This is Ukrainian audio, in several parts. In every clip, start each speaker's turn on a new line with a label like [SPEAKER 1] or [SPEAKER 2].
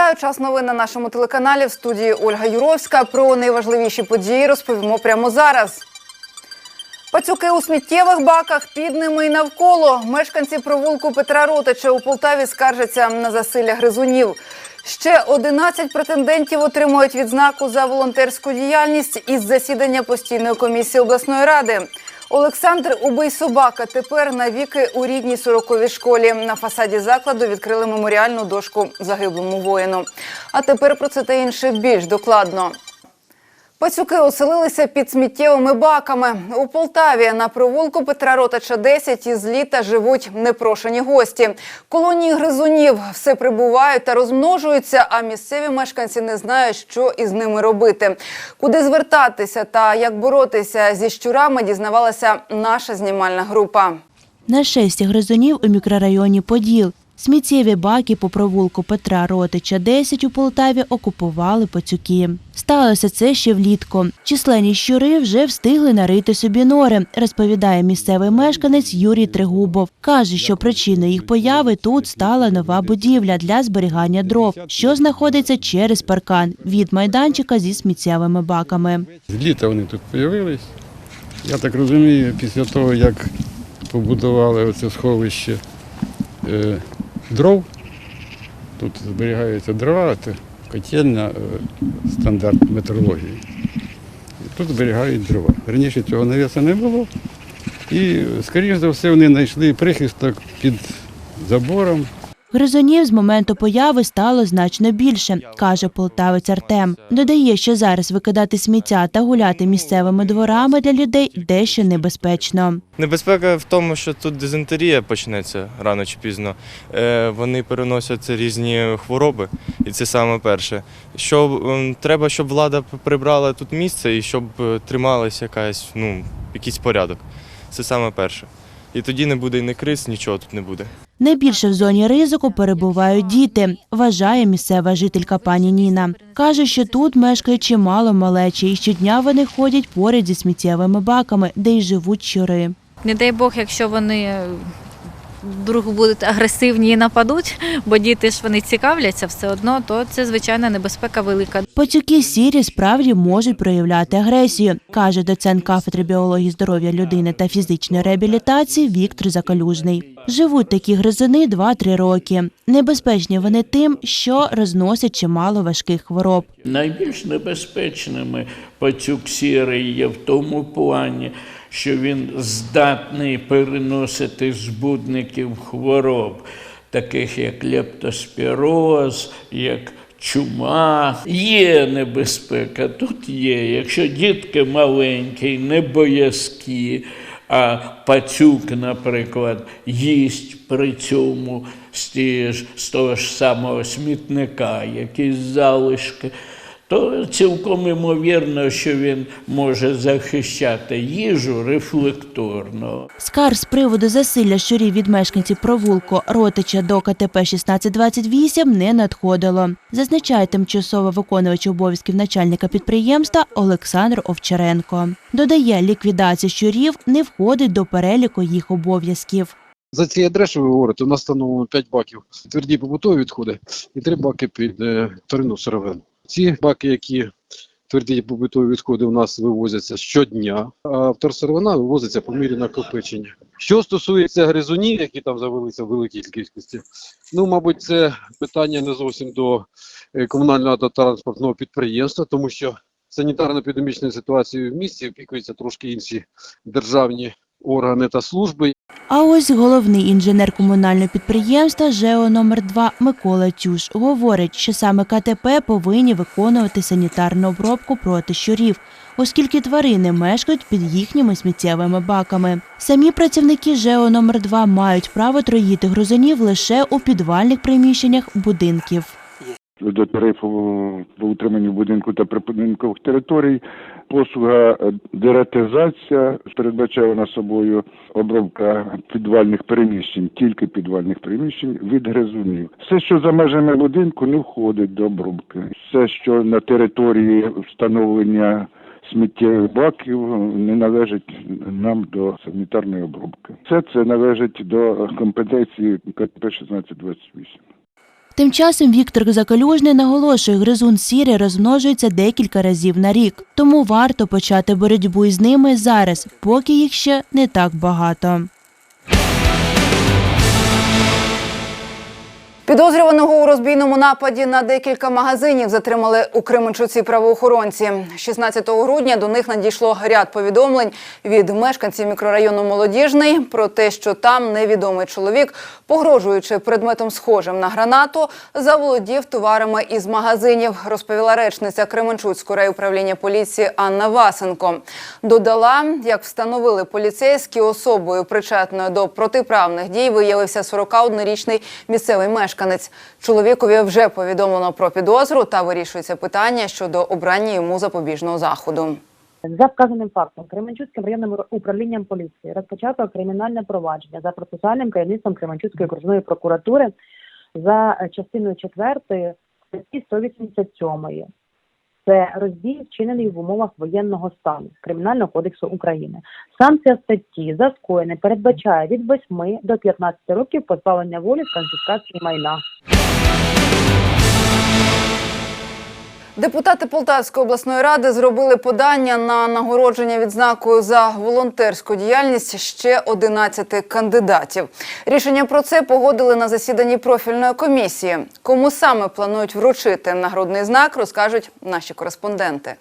[SPEAKER 1] Вітаю час новин на нашому телеканалі в студії Ольга Юровська. Про найважливіші події розповімо прямо зараз. Пацюки у сміттєвих баках під ними і навколо. Мешканці провулку Петра Ротича у Полтаві скаржаться на засилля гризунів. Ще 11 претендентів отримують відзнаку за волонтерську діяльність із засідання постійної комісії обласної ради. Олександр Убий собака тепер навіки у рідній 40-й школі. На фасаді закладу відкрили меморіальну дошку загиблому воїну. А тепер про це та інше більш докладно. Пацюки оселилися під сміттєвими баками. У Полтаві на провулку Петра Ротача 10 із літа живуть непрошені гості. Колонії гризунів все прибувають та розмножуються, а місцеві мешканці не знають, що із ними робити. Куди звертатися та як боротися зі щурами, дізнавалася наша знімальна група.
[SPEAKER 2] Нашестя гризунів у мікрорайоні Поділ. Сміттєві баки по провулку Петра Ротича 10 у Полтаві окупували пацюки. Сталося це ще влітку. Численні щури вже встигли нарити собі нори, розповідає місцевий мешканець Юрій Тригубов. Каже, що причиною їх появи тут стала нова будівля для зберігання дров, що знаходиться через паркан від майданчика зі сміттєвими баками.
[SPEAKER 3] З літа вони тут з'явились. Я так розумію, після того, як побудували оце сховище е, дров, тут зберігаються дрова, це котельня, е, стандарт метрології. Тут зберігають дрова. Раніше цього навіса не було. І, скоріш за все, вони знайшли прихисток під забором.
[SPEAKER 2] Гризунів з моменту появи стало значно більше, каже полтавець Артем. Додає, що зараз викидати сміття та гуляти місцевими дворами для людей дещо небезпечно.
[SPEAKER 4] Небезпека в тому, що тут дизентерія почнеться рано чи пізно. Е, Вони переносять різні хвороби, і це саме перше. Що треба, щоб влада прибрала тут місце і щоб е, трималася якась, ну, якийсь порядок. Це саме перше. І тоді не буде і не криз, нічого тут не буде.
[SPEAKER 2] Найбільше в зоні ризику перебувають діти, вважає місцева жителька пані Ніна. Каже, що тут мешкає чимало малечі, і щодня вони ходять поряд зі сміттєвими баками, де й живуть щури.
[SPEAKER 5] Не дай Бог, якщо вони вдруг будуть агресивні і нападуть, бо діти ж вони цікавляться все одно, то це звичайно небезпека велика.
[SPEAKER 2] Пацюки сірі справді можуть проявляти агресію, каже доцент кафедри біології здоров'я людини та фізичної реабілітації Віктор Закалюжний. Живуть такі гризуни 2-3 роки. Небезпечні вони тим, що розносять чимало важких хвороб.
[SPEAKER 6] Найбільш небезпечними пацюк сірий є в тому плані, що він здатний переносити збудників хвороб, таких як лептоспіроз, як чума. Є небезпека, тут є. Якщо дітки маленькі, не боязкі, а пацюк, наприклад, їсть при цьому з, того ж самого смітника, якісь залишки, то цілком імовірно, що він може захищати їжу рефлекторно.
[SPEAKER 2] Скар з приводу засилля щурів від мешканців провулку Ротича до КТП 1628 не надходило, зазначає тимчасово виконувач обов'язків начальника підприємства Олександр Овчаренко. Додає, ліквідація щурів не входить до переліку їх обов'язків.
[SPEAKER 7] За ці адреси ви говорите, у нас встановлено 5 баків тверді побутові відходи і 3 баки під е, вторинну сировину. Ці баки, які тверді побутові відходи у нас вивозяться щодня, а вторсировина вивозиться по мірі накопичення. Що стосується гризунів, які там завелися в великій кількості, ну, мабуть, це питання не зовсім до е, комунального та транспортного підприємства, тому що санітарно-епідемічною ситуацією в місті опікуються трошки інші державні органи та служби.
[SPEAKER 2] А ось головний інженер комунального підприємства ЖЕО номер 2 Микола Тюш говорить, що саме КТП повинні виконувати санітарну обробку проти щурів, оскільки тварини мешкають під їхніми сміттєвими баками. Самі працівники ЖЕО номер 2 мають право троїти грузунів лише у підвальних приміщеннях будинків.
[SPEAKER 8] До тарифу по утриманню будинку та припадинкових територій. Послуга е, дератизація передбачає вона собою обробка підвальних приміщень, тільки підвальних приміщень від гризунів. Все, що за межами будинку, не входить до обробки. Все, що на території встановлення сміттєвих баків, не належить нам до санітарної обробки. Все це належить до компетенції КТП 1628.
[SPEAKER 2] Тим часом Віктор Закалюжний наголошує, гризун сірий розмножується декілька разів на рік, тому варто почати боротьбу із ними зараз, поки їх ще не так багато.
[SPEAKER 1] Підозрюваного у розбійному нападі на декілька магазинів затримали у Кременчуці правоохоронці. 16 грудня до них надійшло ряд повідомлень від мешканців мікрорайону Молодіжний про те, що там невідомий чоловік, погрожуючи предметом схожим на гранату, заволодів товарами із магазинів, розповіла речниця Кременчуцького райуправління поліції Анна Васенко. Додала, як встановили поліцейські, особою причетною до протиправних дій виявився 41-річний місцевий мешканець. Чоловікові вже повідомлено про підозру та вирішується питання щодо обрання йому запобіжного заходу.
[SPEAKER 9] За вказаним фактом Кременчуцьким районним управлінням поліції розпочато кримінальне провадження за процесуальним керівництвом Кременчуцької окружної прокуратури за частиною 4 статті 187. Це розбій, вчинений в умовах воєнного стану Кримінального кодексу України. Санкція статті за скоєне передбачає від 8 до 15 років позбавлення волі з конфіскації майна.
[SPEAKER 1] Депутати Полтавської обласної ради зробили подання на нагородження відзнакою за волонтерську діяльність ще 11 кандидатів. Рішення про це погодили на засіданні профільної комісії. Кому саме планують вручити нагородний знак, розкажуть наші кореспонденти.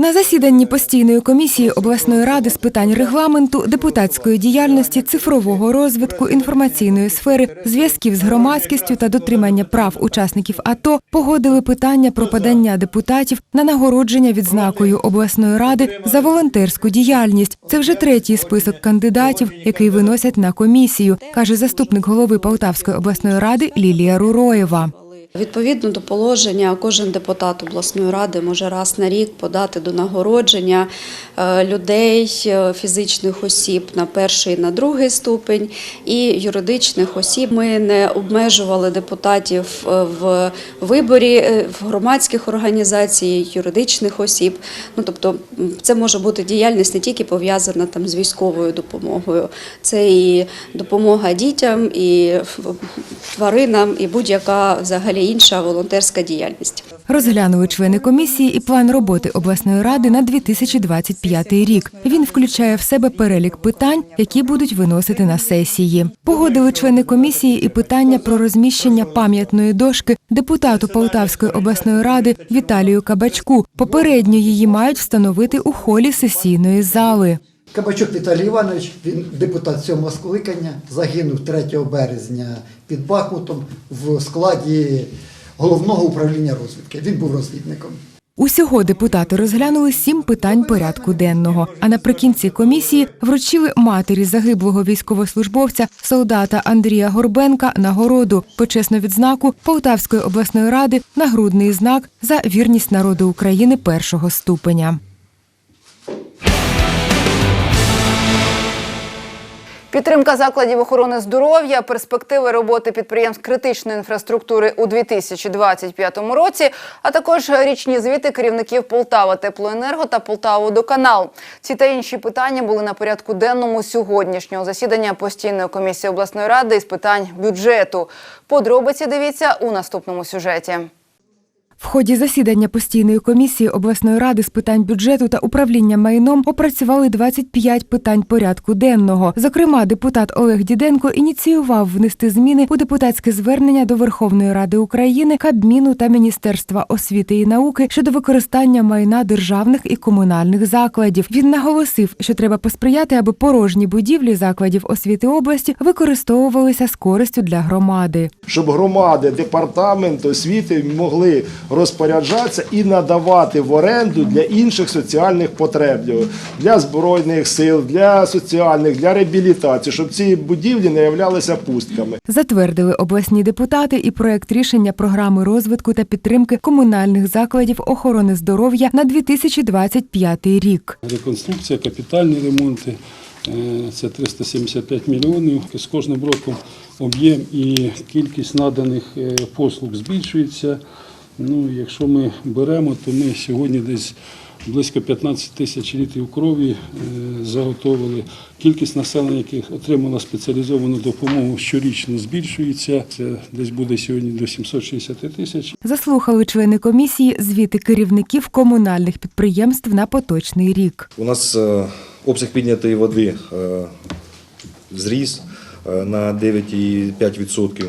[SPEAKER 10] На засіданні постійної комісії обласної ради з питань регламенту, депутатської діяльності, цифрового розвитку, інформаційної сфери, зв'язків з громадськістю та дотримання прав учасників АТО погодили питання про подання депутатів на нагородження відзнакою обласної ради за волонтерську діяльність. Це вже третій список кандидатів, який виносять на комісію, каже заступник голови Полтавської обласної ради Лілія Руроєва.
[SPEAKER 11] Відповідно до положення, кожен депутат обласної ради може раз на рік подати до нагородження е, людей, е, фізичних осіб на перший і на другий ступень і юридичних осіб. Ми не обмежували депутатів е, в виборі в громадських організацій, юридичних осіб. Ну тобто, це може бути діяльність не тільки пов'язана там з військовою допомогою, це і допомога дітям, і тваринам, і будь-яка взагалі інша волонтерська діяльність.
[SPEAKER 10] Розглянули члени комісії і план роботи обласної ради на 2025 рік. Він включає в себе перелік питань, які будуть виносити на сесії. Погодили члени комісії і питання про розміщення пам'ятної дошки депутату Полтавської обласної ради Віталію Кабачку. Попередньо її мають встановити у холі сесійної зали.
[SPEAKER 12] Кабачук Віталій Іванович, він депутат сьомого скликання, загинув 3 березня під Бахмутом в складі головного управління розвідки. Він був розвідником.
[SPEAKER 10] Усього депутати розглянули сім питань порядку денного. А наприкінці комісії вручили матері загиблого військовослужбовця солдата Андрія Горбенка нагороду почесну відзнаку Полтавської обласної ради нагрудний знак за вірність народу України першого ступеня.
[SPEAKER 1] Підтримка закладів охорони здоров'я, перспективи роботи підприємств критичної інфраструктури у 2025 році, а також річні звіти керівників Полтава Теплоенерго та Полтаводоканал. Ці та інші питання були на порядку денному сьогоднішнього засідання постійної комісії обласної ради із питань бюджету. Подробиці дивіться у наступному сюжеті.
[SPEAKER 10] В ході засідання постійної комісії обласної ради з питань бюджету та управління майном опрацювали 25 питань порядку денного. Зокрема, депутат Олег Діденко ініціював внести зміни у депутатське звернення до Верховної Ради України, Кабміну та Міністерства освіти і науки щодо використання майна державних і комунальних закладів. Він наголосив, що треба посприяти, аби порожні будівлі закладів освіти області використовувалися з користю для громади.
[SPEAKER 13] щоб громади, департамент освіти могли розпоряджатися і надавати в оренду для інших соціальних потреб для збройних сил, для соціальних, для реабілітації, щоб ці будівлі не являлися пустками.
[SPEAKER 10] Затвердили обласні депутати і проект рішення програми розвитку та підтримки комунальних закладів охорони здоров'я на 2025 рік.
[SPEAKER 3] Реконструкція, капітальні ремонти е, це 375 мільйонів. З кожним роком об'єм і кількість наданих е, послуг збільшується. Ну, якщо ми беремо, то ми сьогодні десь близько 15 тисяч літрів крові е, заготовили. Кількість населення, яких отримало спеціалізовану допомогу, щорічно збільшується. Це десь буде сьогодні до 760 тисяч.
[SPEAKER 10] Заслухали члени комісії звіти керівників комунальних підприємств на поточний рік.
[SPEAKER 14] У нас е, обсяг піднятої води е, зріс на 9,5%.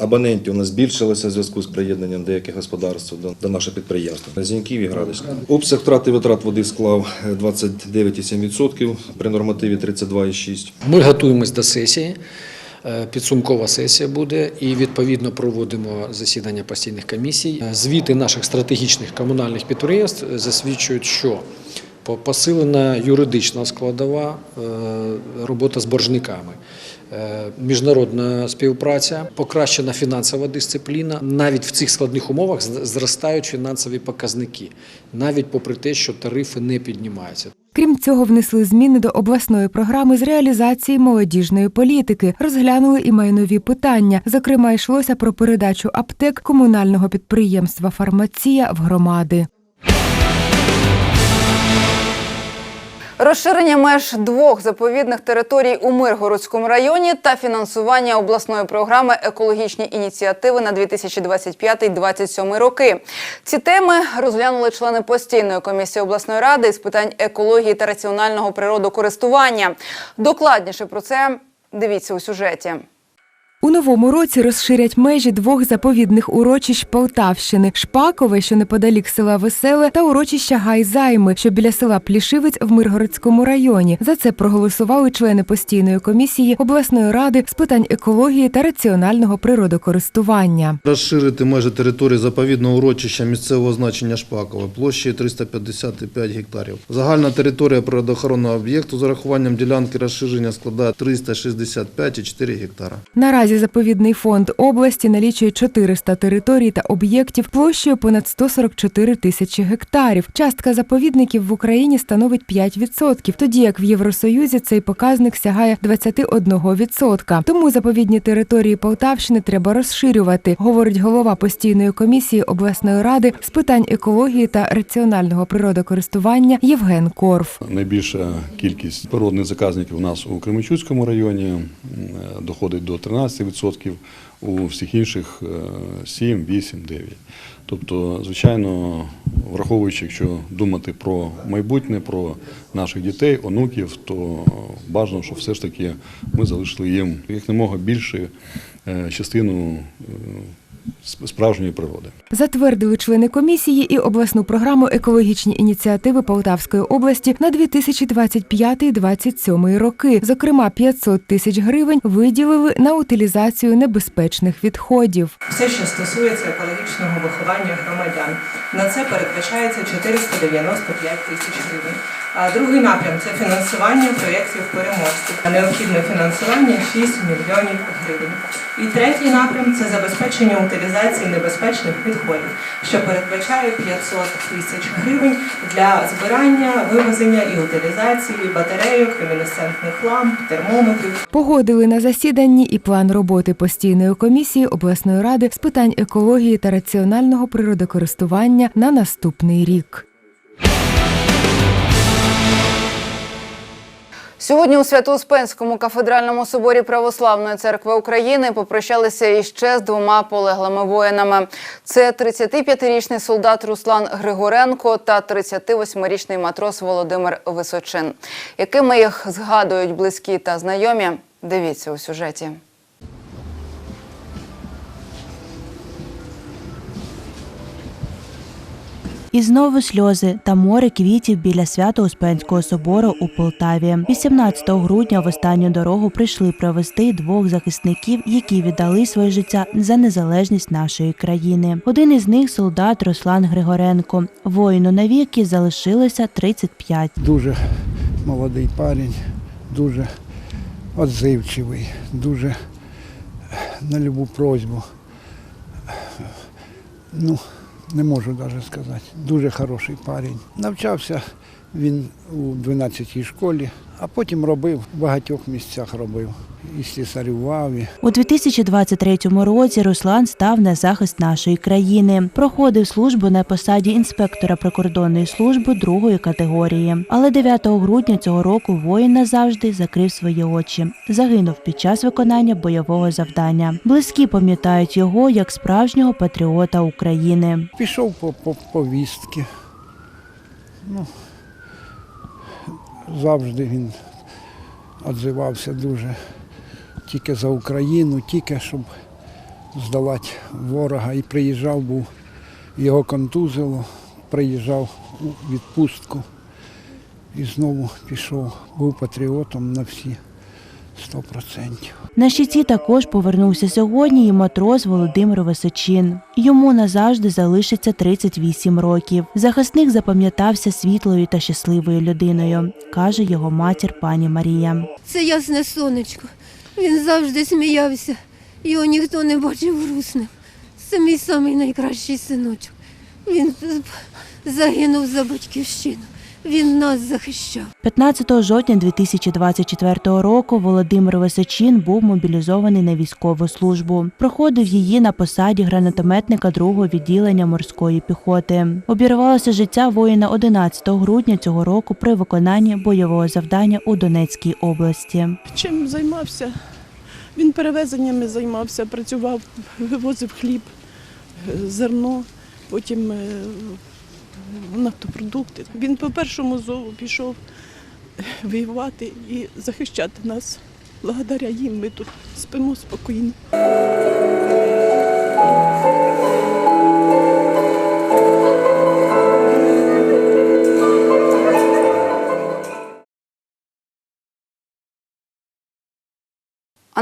[SPEAKER 14] Е, Абонентів у нас збільшилося в зв'язку з приєднанням деяких господарств до, до нашого підприємства. Зіньків і Градочка. Обсяг втрати витрат води склав е, 29,7%, при нормативі 32,6%.
[SPEAKER 15] Ми готуємось до сесії. Е, Підсумкова сесія буде і відповідно проводимо засідання постійних комісій. Е, Звіти наших стратегічних комунальних підприємств засвідчують, що по- посилена юридична складова, е, робота з боржниками, е, міжнародна співпраця, покращена фінансова дисципліна. Навіть в цих складних умовах зростають фінансові показники, навіть попри те, що тарифи не піднімаються.
[SPEAKER 10] Крім цього, внесли зміни до обласної програми з реалізації молодіжної політики, розглянули і майнові питання. Зокрема, йшлося про передачу аптек комунального підприємства Фармація в громади.
[SPEAKER 1] Розширення меж двох заповідних територій у Миргородському районі та фінансування обласної програми екологічні ініціативи на 2025-2027 роки. Ці теми розглянули члени постійної комісії обласної ради з питань екології та раціонального природокористування. Докладніше про це дивіться у сюжеті.
[SPEAKER 10] У новому році розширять межі двох заповідних урочищ Полтавщини: Шпакове, що неподалік села Веселе, та урочища Гайзайми, що біля села Плішивець в Миргородському районі. За це проголосували члени постійної комісії обласної ради з питань екології та раціонального природокористування.
[SPEAKER 16] Розширити межі території заповідного урочища місцевого значення Шпакове площею 355 гектарів. Загальна територія природоохоронного об'єкту з урахуванням ділянки розширення складає 365,4 гектара.
[SPEAKER 10] Наразі заповідний фонд області налічує 400 територій та об'єктів площею понад 144 тисячі гектарів. Частка заповідників в Україні становить 5%, тоді як в Євросоюзі цей показник сягає 21%. Тому заповідні території Полтавщини треба розширювати, говорить голова постійної комісії обласної ради з питань екології та раціонального природокористування Євген Корф.
[SPEAKER 17] Найбільша кількість природних заказників у нас у Кременчуцькому районі е, доходить до 13%, у всіх інших е, 7, 8, 9. Тобто, звичайно, враховуючи, якщо думати про майбутнє, про наших дітей, онуків, то бажано, щоб все ж таки ми залишили їм якомога більше е, частину е, справжньої природи.
[SPEAKER 10] Затвердили члени комісії і обласну програму екологічні ініціативи Полтавської області на 2025-2027 роки. Зокрема, 500 тисяч гривень виділили на утилізацію небезпечних відходів.
[SPEAKER 18] Все, що стосується екологічного виховання громадян, на це передбачається 495 тисяч гривень. Другий напрям це фінансування проєктів переможців. Необхідне фінансування 6 мільйонів гривень. І третій напрям це забезпечення утилізації небезпечних відходів, що передбачає 500 тисяч гривень для збирання, вивезення і утилізації батарейок, люмінесцентних ламп, термометрів,
[SPEAKER 10] Погодили на засіданні і план роботи постійної комісії обласної ради з питань екології та раціонального природокористування на наступний рік.
[SPEAKER 1] Сьогодні у Свято-Успенському кафедральному соборі Православної церкви України попрощалися іще з двома полеглими воїнами. Це 35-річний солдат Руслан Григоренко та 38-річний матрос Володимир Височин. Якими їх згадують близькі та знайомі? Дивіться у сюжеті.
[SPEAKER 2] І знову сльози та море квітів біля Свято-Успенського собору у Полтаві. 18 грудня в останню дорогу прийшли провести двох захисників, які віддали своє життя за незалежність нашої країни. Один із них солдат Руслан Григоренко. Воїну навіки залишилося 35.
[SPEAKER 19] Дуже молодий парень, дуже відзивчивий, дуже на любу просьбу. Ну, не можу навіть сказати. Дуже хороший парень. Навчався він у 12-й школі, А потім робив, в багатьох місцях робив. І слісарював,
[SPEAKER 2] У 2023 році Руслан став на захист нашої країни. Проходив службу на посаді інспектора прикордонної служби другої категорії. Але 9 грудня цього року воїн назавжди закрив свої очі. Загинув під час виконання бойового завдання. Близькі пам'ятають його як справжнього патріота України.
[SPEAKER 19] пішов по, по. Ну, завжди він відзивався дуже тільки за Україну, тільки щоб здолати ворога. І приїжджав, був, його контузило, приїжджав у відпустку і знову пішов. Був патріотом на всі 100%.
[SPEAKER 2] На щиті також повернувся сьогодні і матрос Володимир Височин. Йому назавжди залишиться 38 років. Захисник запам'ятався світлою та щасливою людиною, каже його матір пані Марія.
[SPEAKER 20] Це ясне сонечко. Він завжди сміявся. Його ніхто не бачив грустним. Це мій самий найкращий синочок. Він загинув за батьківщину. Він нас захищав.
[SPEAKER 2] 15 жовтня 2024 року Володимир Височин був мобілізований на військову службу. Проходив її на посаді гранатометника 2-го відділення морської піхоти. Обірвалося життя воїна 11 грудня цього року при виконанні бойового завдання у Донецькій області.
[SPEAKER 21] Чим займався? Він перевезеннями займався, працював, вивозив хліб, е, зерно, потім е, нафтопродукти. Він по першому зову пішов воювати і захищати нас. Благодаря їм ми тут спимо спокійно.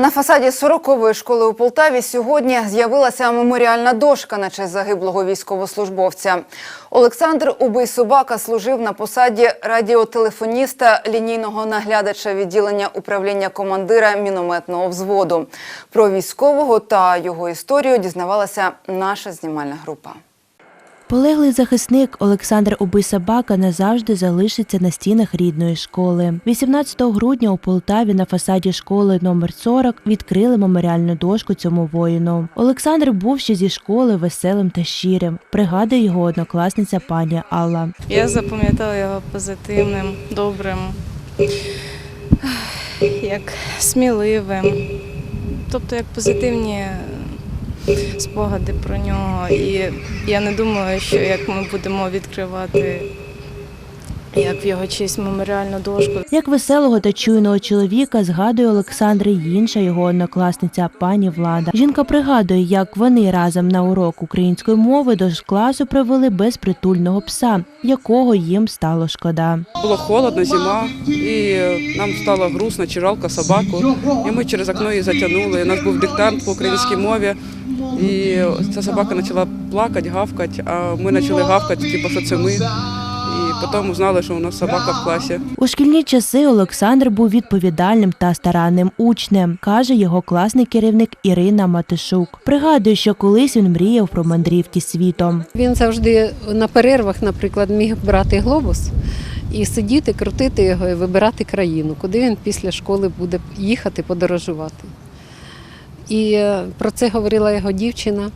[SPEAKER 1] На фасаді 40-ї школи у Полтаві сьогодні з'явилася меморіальна дошка на честь загиблого військовослужбовця. Олександр Убий Собака служив на посаді радіотелефоніста лінійного наглядача відділення управління командира мінометного взводу. Про військового та його історію дізнавалася наша знімальна група.
[SPEAKER 2] Полеглий захисник Олександр Убисабака назавжди залишиться на стінах рідної школи. 18 грудня у Полтаві на фасаді школи номер 40 відкрили меморіальну дошку цьому воїну. Олександр був ще зі школи веселим та щирим. Пригадує його однокласниця пані Алла.
[SPEAKER 22] Я запам'ятала його позитивним, добрим, як сміливим, тобто як позитивні спогади про нього. І я не думаю, що як ми будемо відкривати як в його честь меморіальну дошку.
[SPEAKER 2] Як веселого та чуйного чоловіка згадує Олександр і інша його однокласниця пані Влада. Жінка пригадує, як вони разом на урок української мови до класу привели безпритульного пса, якого їм стало шкода.
[SPEAKER 23] Було холодно, зима, і нам стало грустно, чи жалко собаку. І ми через окно її затягнули. У нас був диктант по українській мові. І ця собака почала плакати, гавкати, а ми почали гавкати, типу, що це ми. І потім узнали, що у нас собака в класі.
[SPEAKER 2] У шкільні часи Олександр був відповідальним та старанним учнем, каже його класний керівник Ірина Матишук. Пригадує, що колись він мріяв про мандрівки світом.
[SPEAKER 24] Він завжди на перервах, наприклад, міг брати глобус і сидіти, крутити його і вибирати країну, куди він після школи буде їхати, подорожувати. І е, про це говорила його дівчина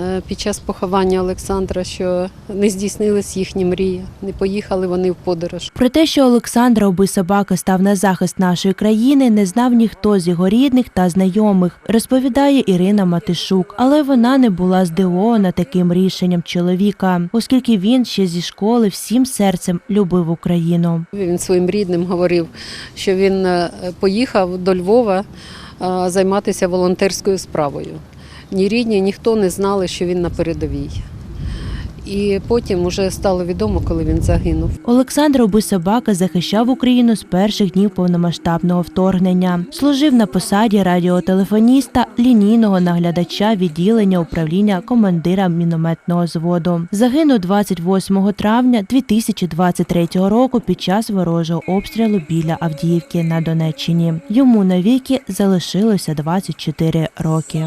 [SPEAKER 24] е, під час поховання Олександра, що не здійснились їхні мрії, не поїхали вони в подорож.
[SPEAKER 2] Про те, що Олександра Оби собака став на захист нашої країни, не знав ніхто з його рідних та знайомих, розповідає Ірина Матишук. Але вона не була здивована таким рішенням чоловіка, оскільки він ще зі школи всім серцем любив Україну.
[SPEAKER 24] Він своїм рідним говорив, що він е, поїхав до Львова займатися волонтерською справою. Ні рідні, ніхто не знали, що він на передовій. І потім вже стало відомо, коли він загинув.
[SPEAKER 2] Олександр Обисобака захищав Україну з перших днів повномасштабного вторгнення. Служив на посаді радіотелефоніста, лінійного наглядача відділення управління командира мінометного зводу. Загинув 28 травня 2023 року під час ворожого обстрілу біля Авдіївки на Донеччині. Йому навіки залишилося 24 роки.